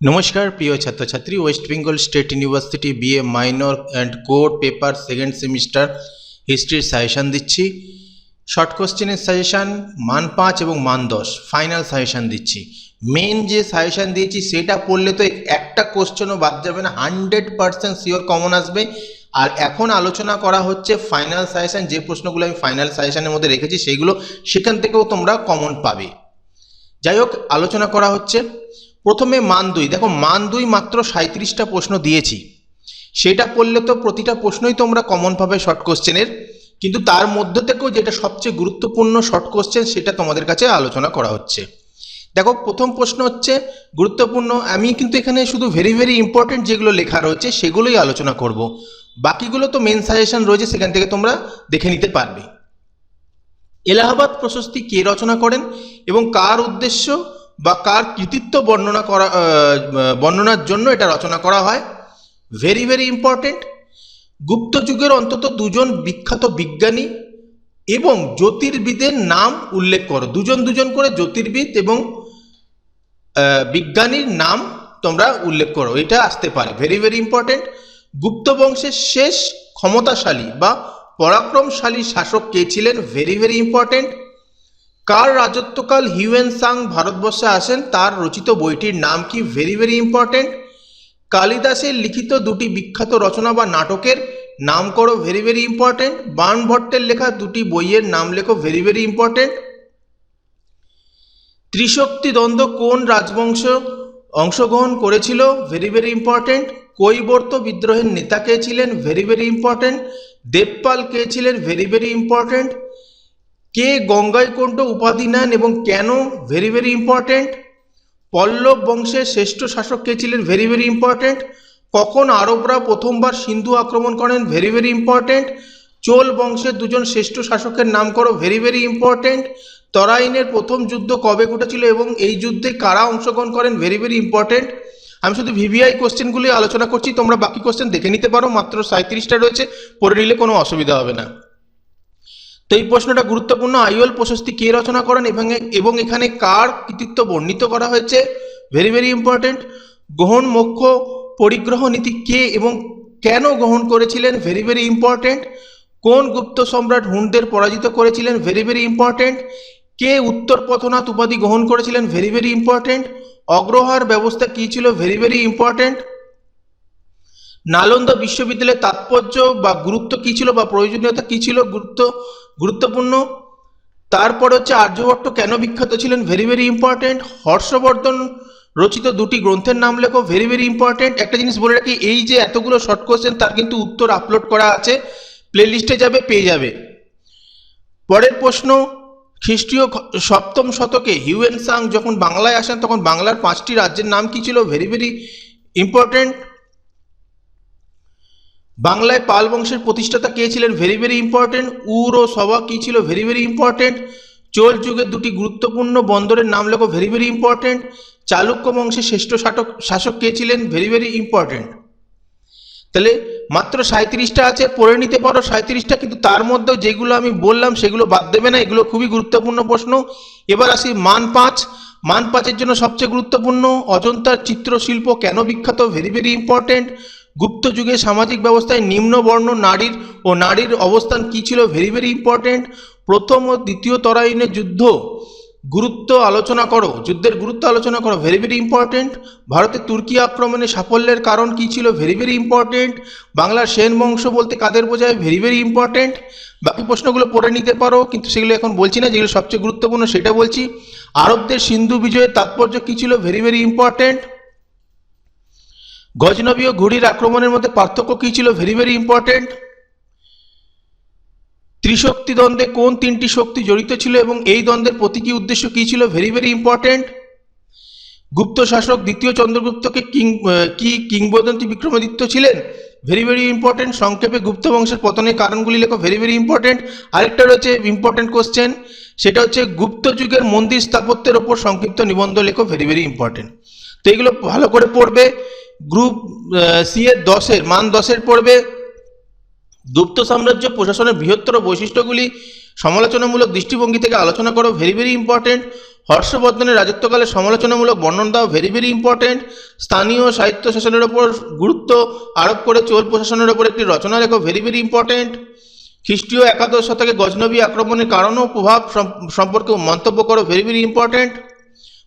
নমস্কার, প্রিয় ছাত্রছাত্রী West Bengal State University BA minor and core paper second semester হিস্ট্রির suggestion দিচ্ছি। শর্ট কোশ্চেনের সাজেশান মান পাঁচ এবং মান দশ ফাইনাল সাজেশান দিচ্ছি। মেন যে সাজেশান দিয়েছি, সেটা পড়লে তো একটা কোশ্চেনও বাদ যাবে না হান্ড্রেড পার্সেন্ট শিওর কমন আসবে। আর এখন আলোচনা করা হচ্ছে ফাইনাল সাজেশান যে প্রশ্নগুলো আমি ফাইনাল সাজেশানের মধ্যে রেখেছি, সেগুলো সেখান থেকেও তোমরা কমন পাবে। যাই হোক, আলোচনা করা হচ্ছে। প্রথমে মান দুই। দেখো, মান দুই মাত্র সাঁত্রিশটা প্রশ্ন দিয়েছি। সেটা পড়লে তো প্রতিটা প্রশ্নই তোমরা কমন পাবে শর্ট কোশ্চেনের কিন্তু তার মধ্যে থেকেও যেটা সবচেয়ে গুরুত্বপূর্ণ শর্ট কোশ্চেন সেটা তোমাদের কাছে আলোচনা করা হচ্ছে। দেখো, প্রথম প্রশ্ন হচ্ছে গুরুত্বপূর্ণ। আমি কিন্তু এখানে শুধু ভেরি ভেরি ইম্পর্টেন্ট যেগুলো লেখা রয়েছে, সেগুলোই আলোচনা করব। বাকিগুলো তো মেন সাজেশন রয়েছে, সেখান থেকে তোমরা দেখে নিতে পারবে। এলাহাবাদ প্রশস্তি কে রচনা করেন এবং কার উদ্দেশ্য? বা কার কৃতিত্ব বর্ণনা করা বর্ণনার জন্য এটা রচনা করা হয়। ভেরি ভেরি ইম্পর্টেন্ট গুপ্ত যুগের অন্তত দুজন বিখ্যাত বিজ্ঞানী এবং জ্যোতির্বিদের নাম উল্লেখ করো। দুজন দুজন করে জ্যোতির্বিদ এবং বিজ্ঞানীর নাম তোমরা উল্লেখ করো। এটা আসতে পারে। ভেরি ভেরি ইম্পর্টেন্ট গুপ্ত বংশের শেষ ক্ষমতাশালী বা পরাক্রমশালী শাসক কে ছিলেন? ভেরি ভেরি ইম্পর্টেন্ট কার রাজত্বকাল হিউয়েন সাং ভারতবর্ষে আসেন তার রচিত বইটির নাম কি ভেরি ভেরি ইম্পর্টেন্ট কালিদাসের লিখিত দুটি বিখ্যাত রচনা বা নাটকের নাম করো ভেরি ভেরি ইম্পর্টেন্ট বাণ ভট্টের লেখা দুটি বইয়ের নাম লেখো ভেরি ভেরি ইম্পর্টেন্ট ত্রিশক্তি দ্বন্দ্ব কোন রাজবংশ অংশগ্রহণ করেছিল ভেরি ভেরি ইম্পর্টেন্ট কৈবর্ত বিদ্রোহের নেতা কে ছিলেন ভেরি ভেরি ইম্পর্টেন্ট দেবপাল কে ছিলেন ভেরি ভেরি ইম্পর্টেন্ট কে গঙ্গাইকণ্ঠ উপাধি নেন এবং কেন? ভেরি ভেরি ইম্পর্টেন্ট পল্লব বংশের শ্রেষ্ঠ শাসক কে ছিলেন? ভেরি ভেরি ইম্পর্টেন্ট কখন আরবরা প্রথমবার সিন্ধু আক্রমণ করেন? ভেরি ভেরি ইম্পর্টেন্ট চোল বংশের দুজন শ্রেষ্ঠ শাসকের নাম করো। ভেরি ভেরি ইম্পর্টেন্ট তরাইনের প্রথম যুদ্ধ কবে ঘটেছিল এবং এই যুদ্ধে কারা অংশগ্রহণ করেন? ভেরি ভেরি ইম্পর্টেন্ট আমি শুধু ভিভিআই কোশ্চেনগুলি আলোচনা করছি, তোমরা বাকি কোশ্চেন দেখে নিতে পারো। মাত্র সাঁত্রিশটা রয়েছে, পড়ে নিলে কোনো অসুবিধা হবে না। তো এই প্রশ্নটা গুরুত্বপূর্ণ। আইওল প্রশস্তি কে রচনা করেন এবং এবং এখানে কার কৃতিত্ব বর্ণিত করা হয়েছে? ভেরি ভেরি ইম্পর্টেন্ট গ্রহণ, মোক্ষ, পরিগ্রহ নীতি কে এবং কেন গ্রহণ করেছিলেন? ভেরি ভেরি ইম্পর্টেন্ট কোন গুপ্ত সম্রাট হুনদের পরাজিত করেছিলেন? ভেরি ভেরি ইম্পর্টেন্ট কে উত্তর পথনাথ উপাধি গ্রহণ করেছিলেন? ভেরি ভেরি ইম্পর্টেন্ট অগ্রহার ব্যবস্থা কী ছিল? ভেরি ভেরি ইম্পর্টেন্ট নালন্দা বিশ্ববিদ্যালয়ের তাৎপর্য বা গুরুত্ব কী ছিল বা প্রয়োজনীয়তা কী ছিল, গুরুত্ব, গুরুত্বপূর্ণ? তারপর হচ্ছে আর্যভট্ট কেন বিখ্যাত ছিলেন? ভেরি ভেরি ইম্পর্টেন্ট হর্ষবর্ধন রচিত দুটি গ্রন্থের নাম লেখো ভেরি ভেরি ইম্পর্টেন্ট একটা জিনিস বলে রাখি, এই যে এতগুলো শর্ট কোয়েশ্চেন তার কিন্তু উত্তর আপলোড করা আছে প্লেলিস্টে যাবে, পেয়ে যাবে। পরের প্রশ্ন, খ্রিস্টীয় সপ্তম শতকে হিউয়েন সাং যখন বাংলায় আসেন, তখন বাংলার পাঁচটি রাজ্যের নাম কি ছিল? ভেরি ভেরি ইম্পর্টেন্ট বাংলায় পাল বংশের প্রতিষ্ঠাতা কে ছিলেন? ভেরি ভেরি ইম্পর্টেন্ট উর ও সভা কী ছিল? ভেরি ভেরি ইম্পর্টেন্ট চোল যুগের দুটি গুরুত্বপূর্ণ বন্দরের নাম লেখো। ভেরি ভেরি ইম্পর্টেন্ট চালুক্য বংশের শ্রেষ্ঠ শাসক শাসক কে ছিলেন? ভেরি ভেরি ইম্পর্টেন্ট তাহলে মাত্র সাঁত্রিশটা আছে, পড়ে নিতে পারো সাঁত্রিশটা কিন্তু তার মধ্যেও যেগুলো আমি বললাম, সেগুলো বাদ দেবে না। এগুলো খুবই গুরুত্বপূর্ণ প্রশ্ন। এবার আসি মান পাঁচ। মান পাঁচের জন্য সবচেয়ে গুরুত্বপূর্ণ, অজন্তার চিত্রশিল্প কেন বিখ্যাত? ভেরি ভেরি ইম্পর্টেন্ট গুপ্ত যুগে সামাজিক ব্যবস্থায় নিম্নবর্ণ নারীর ও নারীর অবস্থান কী ছিল? ভেরি ভেরি ইম্পর্টেন্ট প্রথম ও দ্বিতীয় তরাইনের যুদ্ধ। গুরুত্ব আলোচনা করো। যুদ্ধের গুরুত্ব আলোচনা করো। ভেরি ভেরি ইম্পর্টেন্ট ভারতের তুর্কি আক্রমণে সাফল্যের কারণ কী ছিল? ভেরি ভেরি ইম্পর্টেন্ট বাংলার সেন বংশ বলতে কাদের বোঝায়? ভেরি ভেরি ইম্পর্টেন্ট বাকি প্রশ্নগুলো পড়ে নিতে পারো, কিন্তু সেগুলো এখন বলছি না। যেগুলো সবচেয়ে গুরুত্বপূর্ণ সেটা বলছি। আরবদের সিন্ধু বিজয়ের তাৎপর্য কী ছিল? ভেরি ভেরি ইম্পর্টেন্ট গজনবী ও ঘুড়ির আক্রমণের মধ্যে পার্থক্য কী ছিল? ভেরি ভেরি ইম্পর্টেন্ট ত্রিশক্তি দ্বন্দ্বে কোন তিনটি শক্তি জড়িত ছিল এবং এই দ্বন্দ্বের প্রতীকী উদ্দেশ্য কী ছিল? ভেরি ভেরি ইম্পর্টেন্ট গুপ্ত শাসক দ্বিতীয় চন্দ্রগুপ্তকে কিং কি কিংবদন্তি বিক্রমাদিত্য ছিলেন? ভেরি ভেরি ইম্পর্টেন্ট সংক্ষেপে গুপ্ত বংশের পতনের কারণগুলি লেখো। ভেরি ভেরি ইম্পর্টেন্ট আরেকটা রয়েছে ইম্পর্টেন্ট কোশ্চেন সেটা হচ্ছে গুপ্ত যুগের মন্দির স্থাপত্যের ওপর সংক্ষিপ্ত নিবন্ধ লেখো। ভেরি ভেরি ইম্পর্টেন্ট তো এগুলো ভালো করে পড়বে। গ্রুপ সি এর দশের, মান দশের পড়বে গুপ্ত সাম্রাজ্য প্রশাসনের বৃহত্তর বৈশিষ্ট্যগুলি সমালোচনামূলক দৃষ্টিভঙ্গি থেকে আলোচনা করো ভেরি ভেরি ইম্পর্টেন্ট হর্ষবর্ধনের রাজত্বকালে সমালোচনামূলক বর্ণনা দাও ভেরি ভেরি ইম্পর্টেন্ট স্থানীয় সাহিত্য শাসনের ওপর গুরুত্ব আরোপ করে চোল প্রশাসনের ওপর একটি রচনা লেখো ভেরি ভেরি ইম্পর্টেন্ট খ্রিস্টীয় একাদশ শতকে গজনবী আক্রমণের কারণ ও প্রভাব সম- সম্পর্কে মন্তব্য করো ভেরি ভেরি ইম্পর্টেন্ট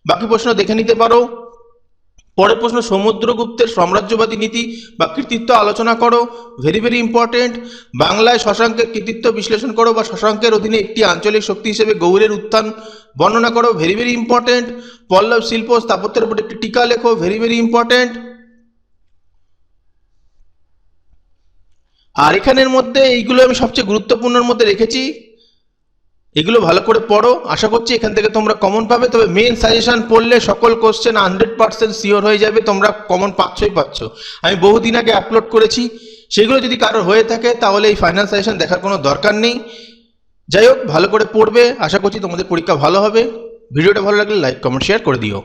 বাকি প্রশ্ন দেখে নিতে পারো। পরের প্রশ্ন, সমুদ্রগুপ্তের সাম্রাজ্যবাদী নীতি বা কৃতিত্ব আলোচনা করো। ভেরি ভেরি ইম্পর্টেন্ট বাংলায় শশাঙ্কের কৃতিত্ব বিশ্লেষণ করো বা শশাঙ্কের অধীনে একটি আঞ্চলিক শক্তি হিসেবে গৌড়ের উত্থান বর্ণনা করো। ভেরি ভেরি ইম্পর্টেন্ট পল্লব শিল্প স্থাপত্যের উপর একটি টিকা লেখো। ভেরি ভেরি ইম্পর্টেন্ট আর এখানের মধ্যে এইগুলো আমি সবচেয়ে গুরুত্বপূর্ণর মধ্যে রেখেছি। এগুলো ভালো করে পড়ো। আশা করছি এখান থেকে তোমরা কমন পাবে। তবে মেন সাজেশন পড়লে সকল কোশ্চেন হান্ড্রেড পার্সেন্ট শিওর হয়ে যাবে। তোমরা কমন পাচ্ছই পাচ্ছ। আমি বহুদিন আগে আপলোড করেছি। সেগুলো যদি কারোর হয়ে থাকে, তাহলে এই ফাইনাল সাজেশন দেখার কোনো দরকার নেই। যাই হোক, ভালো করে পড়বে। আশা করছি তোমাদের পরীক্ষা ভালো হবে। ভিডিওটা ভালো লাগলে লাইক কমেন্ট শেয়ার করে দিও।